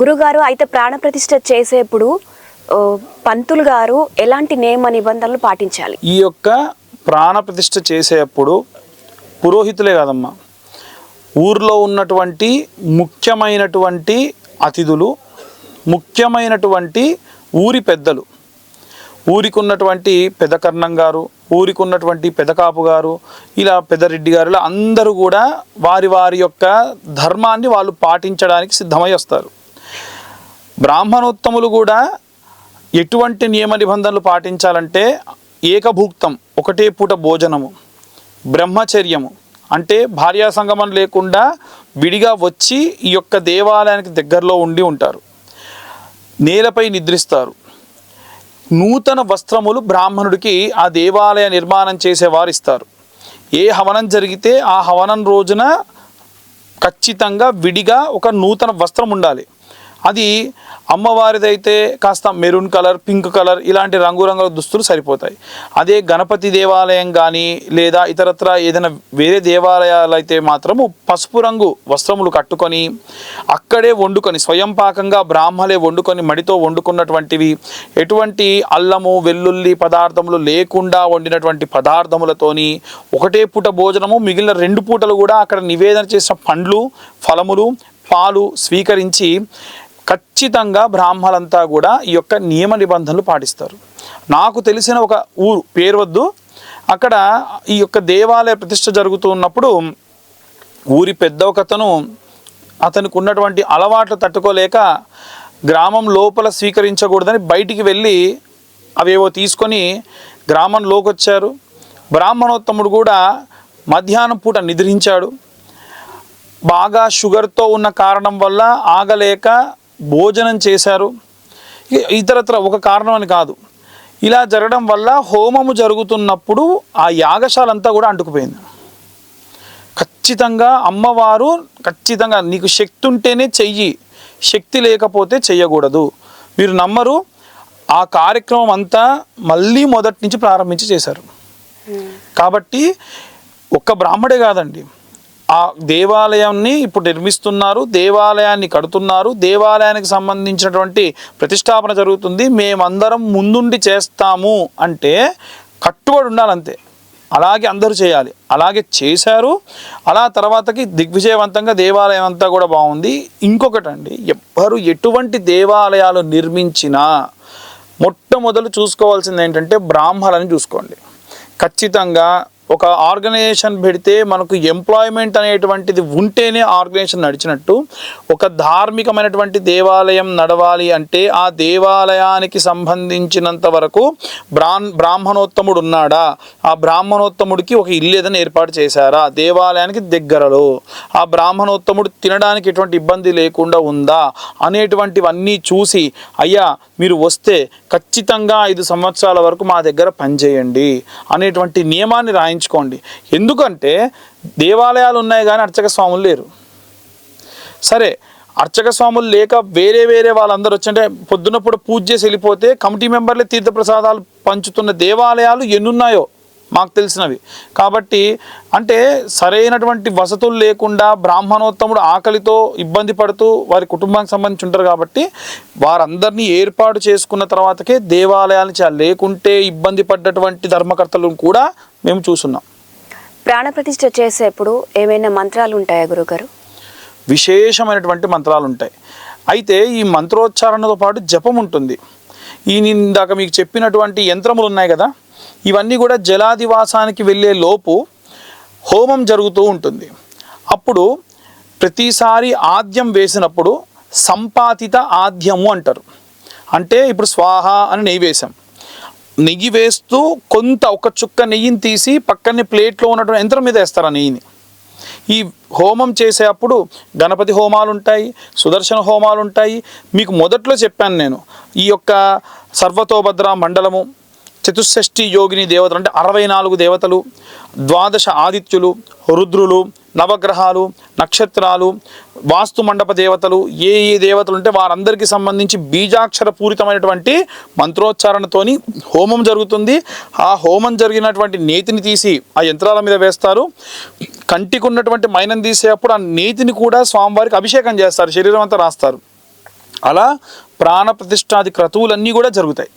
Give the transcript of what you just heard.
గురుగారు అయితే ప్రాణప్రతిష్ఠ చేసేప్పుడు పంతులు గారు ఎలాంటి నియమ నిబంధనలు పాటించాలి? ఈ యొక్క ప్రాణప్రతిష్ఠ చేసేప్పుడు చేసేటప్పుడు పురోహితులే కాదమ్మా. ఊర్లో ఉన్నటువంటి ముఖ్యమైనటువంటి అతిథులు ముఖ్యమైనటువంటి ఊరి పెద్దలు ఊరికి ఉన్నటువంటి పెదకర్ణం గారు ఊరికి ఉన్నటువంటి పెదకాపు గారు ఇలా పెదరెడ్డి గారు ఇలా అందరూ కూడా వారి వారి యొక్క ధర్మాన్ని వాళ్ళు పాటించడానికి సిద్ధమై వస్తారు. బ్రాహ్మణోత్తములు కూడా ఎటువంటి నియమ నిబంధనలు పాటించాలంటే ఏకభూక్తం ఒకటే పూట భోజనము బ్రహ్మచర్యము. అంటే భార్యా సంగమం లేకుండా విడిగా వచ్చి ఈ యొక్క దేవాలయానికి దగ్గరలో ఉండి ఉంటారు. నేలపై నిద్రిస్తారు. నూతన వస్త్రములు బ్రాహ్మణుడికి ఆ దేవాలయ నిర్మాణం చేసేవారు ఇస్తారు. ఏ హవనం జరిగితే ఆ హవనం రోజున ఖచ్చితంగా విడిగా ఒక నూతన వస్త్రం ఉండాలి. అది అమ్మవారిదైతే కాస్త మెరూన్ కలర్ పింక్ కలర్ ఇలాంటి రంగురంగుల దుస్తులు సరిపోతాయి. అదే గణపతి దేవాలయం కానీ లేదా ఇతరత్ర ఏదైనా వేరే దేవాలయాలు అయితే మాత్రము పసుపు రంగు వస్త్రములు కట్టుకొని అక్కడే వండుకొని స్వయం పాకంగా బ్రాహ్మలే వండుకొని మడితో వండుకున్నటువంటివి ఎటువంటి అల్లము వెల్లుల్లి పదార్థములు లేకుండా వండినటువంటి పదార్థములతోని ఒకటే పూట భోజనము మిగిలిన రెండు పూటలు కూడా అక్కడ నివేదన చేసిన పండ్లు ఫలములు పాలు స్వీకరించి ఖచ్చితంగా బ్రాహ్మలంతా కూడా ఈ యొక్క నియమ నిబంధనలు పాటిస్తారు. నాకు తెలిసిన ఒక ఊరు పేరు వద్దు అక్కడ ఈ యొక్క దేవాలయ ప్రతిష్ట జరుగుతూ ఉన్నప్పుడు ఊరి పెద్ద ఒకతను అతనికి ఉన్నటువంటి అలవాట్లు తట్టుకోలేక గ్రామం లోపల స్వీకరించకూడదని బయటికి వెళ్ళి అవేవో తీసుకొని గ్రామంలోకి వచ్చారు బ్రాహ్మణోత్తముడు కూడా మధ్యాహ్నం పూట నిద్రించాడు. బాగా షుగర్తో ఉన్న కారణం వల్ల ఆగలేక భోజనం చేశారు. ఇతరత్ర ఒక కారణం అని కాదు. ఇలా జరగడం వల్ల హోమము జరుగుతున్నప్పుడు ఆ యాగశాల అంతా కూడా అంటుకుపోయింది. ఖచ్చితంగా అమ్మవారు ఖచ్చితంగా నీకు శక్తి ఉంటేనే చెయ్యి శక్తి లేకపోతే చెయ్యకూడదు. మీరు నమ్మరు ఆ కార్యక్రమం అంతా మళ్ళీ మొదటి నుంచి ప్రారంభించి చేశారు. కాబట్టి ఒక్క బ్రాహ్మడే కాదండి. ఆ దేవాలయాన్ని ఇప్పుడు నిర్మిస్తున్నారు దేవాలయాన్ని కడుతున్నారు దేవాలయానికి సంబంధించినటువంటి ప్రతిష్టాపన జరుగుతుంది మేమందరం ముందుండి చేస్తాము అంటే కట్టుబడి ఉండాలంతే. అలాగే అందరూ చేయాలి. అలాగే చేశారు. అలా తర్వాతకి దిగ్విజయవంతంగా దేవాలయం అంతా కూడా బాగుంది. ఇంకొకటండి ఎవ్వరు ఎటువంటి దేవాలయాలు నిర్మించినా మొట్టమొదలు చూసుకోవాల్సింది ఏంటంటే బ్రాహ్మణులని చూసుకోండి. ఖచ్చితంగా ఒక ఆర్గనైజేషన్ పెడితే మనకు ఎంప్లాయ్మెంట్ అనేటువంటిది ఉంటేనే ఆర్గనైజేషన్ నడిచినట్టు ఒక ధార్మికమైనటువంటి దేవాలయం నడవాలి అంటే ఆ దేవాలయానికి సంబంధించినంత వరకు బ్రాహ్మ బ్రాహ్మణోత్తముడు ఉన్నాడా? ఆ బ్రాహ్మణోత్తముడికి ఒక ఇల్లు ఏదైనా ఏర్పాటు చేశారా? దేవాలయానికి దగ్గరలో. ఆ బ్రాహ్మణోత్తముడు తినడానికి ఎటువంటి ఇబ్బంది లేకుండా ఉందా? అనేటువంటివన్నీ చూసి అయ్యా మీరు వస్తే ఖచ్చితంగా ఐదు సంవత్సరాల వరకు మా దగ్గర పనిచేయండి అనేటువంటి నియమాన్ని రాయించుకోండి ఎందుకంటే దేవాలయాలు ఉన్నాయి కానీ అర్చక స్వాములు లేరు. సరే అర్చక స్వాములు లేక వేరే వేరే వాళ్ళందరూ వచ్చంటే పొద్దునప్పుడు పూజ చేసి వెళ్ళిపోతే కమిటీ మెంబర్లే తీర్థప్రసాదాలు పంచుతున్న దేవాలయాలు ఎన్నున్నాయో మాకు తెలిసినవి. కాబట్టి అంటే సరైనటువంటి వసతులు లేకుండా బ్రాహ్మణోత్తముడు ఆకలితో ఇబ్బంది పడుతూ వారి కుటుంబానికి సంబంధించి ఉంటారు కాబట్టి వారందరినీ ఏర్పాటు చేసుకున్న తర్వాతకే దేవాలయాలు చాలా లేకుంటే ఇబ్బంది పడ్డటువంటి ధర్మకర్తలను కూడా మేము చూస్తున్నాం. ప్రాణప్రతిష్ఠ చేసేప్పుడు ఏమైనా మంత్రాలు ఉంటాయా గురుగారు? విశేషమైనటువంటి మంత్రాలు ఉంటాయి. అయితే ఈ మంత్రోచ్చారణతో పాటు జపం ఉంటుంది. ఈ ఇందాక మీకు చెప్పినటువంటి యంత్రములు ఉన్నాయి కదా? ఇవన్నీ కూడా జలాదివాసానికి వెళ్ళే లోపు హోమం జరుగుతూ ఉంటుంది. అప్పుడు ప్రతిసారి ఆద్యం వేసినప్పుడు సంపాతిత ఆద్యము అంటారు. అంటే ఇప్పుడు స్వాహ అని నెయ్యి వేసాం నెయ్యి వేస్తూ కొంత ఒక చుక్క నెయ్యిని తీసి పక్కనే ప్లేట్లో ఉన్నటువంటి యంత్రం మీద వేస్తారు ఆ నెయ్యిని. ఈ హోమం చేసేటప్పుడు గణపతి హోమాలు ఉంటాయి సుదర్శన హోమాలు ఉంటాయి. మీకు మొదట్లో చెప్పాను నేను ఈ యొక్క సర్వతోభద్ర మండలము చతుషష్ఠి యోగిని దేవతలు అంటే అరవై నాలుగు దేవతలు ద్వాదశ ఆదిత్యులు రుద్రులు నవగ్రహాలు నక్షత్రాలు వాస్తు మండప దేవతలు ఏ ఏ దేవతలు ఉంటే వారందరికీ సంబంధించి బీజాక్షర పూరితమైనటువంటి మంత్రోచ్చారణతోని హోమం జరుగుతుంది. ఆ హోమం జరిగినటువంటి నేతిని తీసి ఆ యంత్రాల మీద వేస్తారు. కంటికి ఉన్నటువంటి మైనం తీసేటప్పుడు ఆ నేతిని కూడా స్వామివారికి అభిషేకం చేస్తారు. శరీరం అంతా రాస్తారు. అలా ప్రాణ ప్రతిష్టాది క్రతువులన్నీ కూడా జరుగుతాయి.